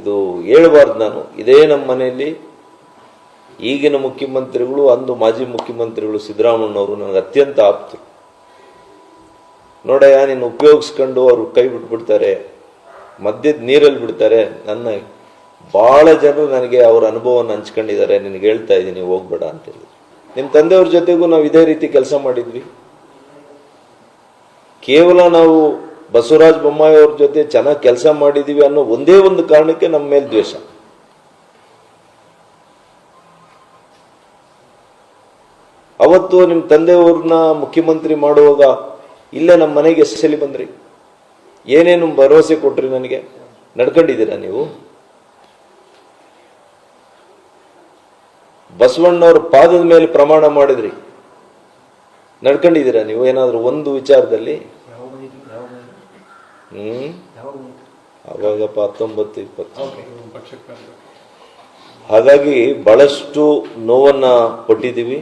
ಇದು ಹೇಳ್ಬಾರ್ದು ನಾನು. ಇದೇ ನಮ್ಮ ಮನೆಯಲ್ಲಿ ಈಗಿನ ಮುಖ್ಯಮಂತ್ರಿಗಳು, ಅಂದು ಮಾಜಿ ಮುಖ್ಯಮಂತ್ರಿಗಳು ಸಿದ್ದರಾಮಣ್ಣವರು ನನಗೆ ಅತ್ಯಂತ ಆಪ್ತರು ನೋಡಯ್ಯ, ನೀನು ಉಪಯೋಗಿಸ್ಕೊಂಡು ಅವರು ಕೈ ಬಿಟ್ಬಿಡ್ತಾರೆ, ಮದ್ಯದ ನೀರಲ್ಲಿ ಬಿಡ್ತಾರೆ. ನನ್ನ ಭಾಳ ಜನರು ನನಗೆ ಅವ್ರ ಅನುಭವವನ್ನು ಹಂಚ್ಕೊಂಡಿದ್ದಾರೆ. ನಿನಗೆ ಹೇಳ್ತಾ ಇದ್ದೀನಿ ಹೋಗ್ಬೇಡ ಅಂತೇಳಿ. ನಿಮ್ಮ ತಂದೆಯವ್ರ ಜೊತೆಗೂ ನಾವು ಇದೇ ರೀತಿ ಕೆಲಸ ಮಾಡಿದ್ವಿ. ಕೇವಲ ನಾವು ಬಸವರಾಜ ಬೊಮ್ಮಾಯಿ ಅವ್ರ ಜೊತೆ ಚೆನ್ನಾಗಿ ಕೆಲಸ ಮಾಡಿದೀವಿ ಅನ್ನೋ ಒಂದೇ ಒಂದು ಕಾರಣಕ್ಕೆ ನಮ್ಮ ಮೇಲೆ ದ್ವೇಷ. ಅವತ್ತು ನಿಮ್ಮ ತಂದೆಯವ್ರನ್ನ ಮುಖ್ಯಮಂತ್ರಿ ಮಾಡುವಾಗ ಇಲ್ಲೇ ನಮ್ಮ ಮನೆಗೆ ಎಸ್ಸಲಿ ಸಲ ಬಂದ್ರಿ. ಏನೇನು ಭರವಸೆ ಕೊಟ್ರಿ ನನಗೆ? ನಡ್ಕೊಂಡಿದ್ದೀರಾ ನೀವು? ಬಸವಣ್ಣವ್ರ ಪಾದದ ಮೇಲೆ ಪ್ರಮಾಣ ಮಾಡಿದ್ರಿ. ನಡ್ಕೊಂಡಿದ್ದೀರಾ ನೀವು? ಏನಾದರೂ ಒಂದು ವಿಚಾರದಲ್ಲಿ? ಹ್ಮ್? ಅವಾಗಪ್ಪ ಹತ್ತೊಂಬತ್ತು ಇಪ್ಪತ್ತು. ಹಾಗಾಗಿ ಬಹಳಷ್ಟು ನೋವನ್ನ ಪಟ್ಟಿದ್ದೀವಿ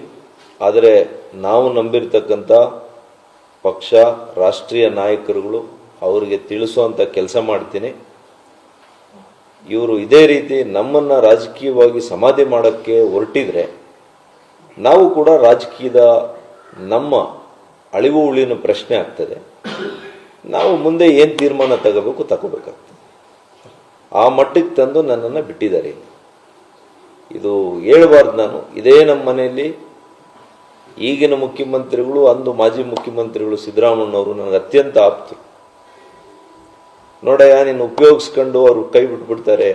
ಆದರೆ ನಾವು ನಂಬಿರ್ತಕ್ಕಂಥ ಪಕ್ಷ ರಾಷ್ಟ್ರೀಯ ನಾಯಕರುಗಳು ಅವರಿಗೆ ತಿಳಿಸುವಂಥ ಕೆಲಸ ಮಾಡ್ತೀನಿ. ಇವರು ಇದೇ ರೀತಿ ನಮ್ಮನ್ನ ರಾಜಕೀಯವಾಗಿ ಸಮಾಧಿ ಮಾಡೋಕ್ಕೆ ಹೊರಟಿದ್ರೆ ನಾವು ಕೂಡ ರಾಜಕೀಯದ ನಮ್ಮ ಅಳಿವು ಉಳಿನ ಪ್ರಶ್ನೆ ಆಗ್ತದೆ. ನಾವು ಮುಂದೆ ಏನು ತೀರ್ಮಾನ ತಗೋಬೇಕು ತಗೋಬೇಕಾಗ್ತದೆ. ಆ ಮಟ್ಟಕ್ಕೆ ತಂದು ನನ್ನನ್ನು ಬಿಟ್ಟಿದ್ದಾರೆ ಇದು ಹೇಳ್ಬಾರ್ದು ನಾನು. ಇದೇ ನಮ್ಮ ಮನೆಯಲ್ಲಿ ಈಗಿನ ಮುಖ್ಯಮಂತ್ರಿಗಳು, ಅಂದು ಮಾಜಿ ಮುಖ್ಯಮಂತ್ರಿಗಳು ಸಿದ್ದರಾಮಣ್ಣವರು ನನಗೆ ಅತ್ಯಂತ ಆಪ್ತರು ನೋಡಯ್ಯ, ನೀನು ಉಪಯೋಗಿಸ್ಕೊಂಡು ಅವರು ಕೈ ಬಿಟ್ಬಿಡ್ತಾರೆ,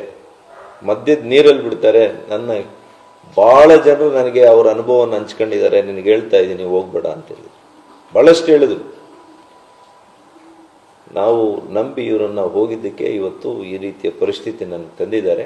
ಮದ್ಯದ ನೀರಲ್ಲಿ ಬಿಡ್ತಾರೆ. ನನ್ನ ಭಾಳ ಜನರು ನನಗೆ ಅವರ ಅನುಭವವನ್ನು ಹಂಚ್ಕೊಂಡಿದ್ದಾರೆ. ನಿನಗೆ ಹೇಳ್ತಾ ಇದ್ದೀನಿ, ಹೋಗ್ಬೇಡ ಅಂತೇಳಿ ಭಾಳಷ್ಟು ಹೇಳಿದ್ರು. ನಾವು ನಂಬಿ ಇವರನ್ನು ಹೋಗಿದ್ದಕ್ಕೆ ಇವತ್ತು ಈ ರೀತಿಯ ಪರಿಸ್ಥಿತಿ ನನಗೆ ತಂದಿದ್ದಾರೆ.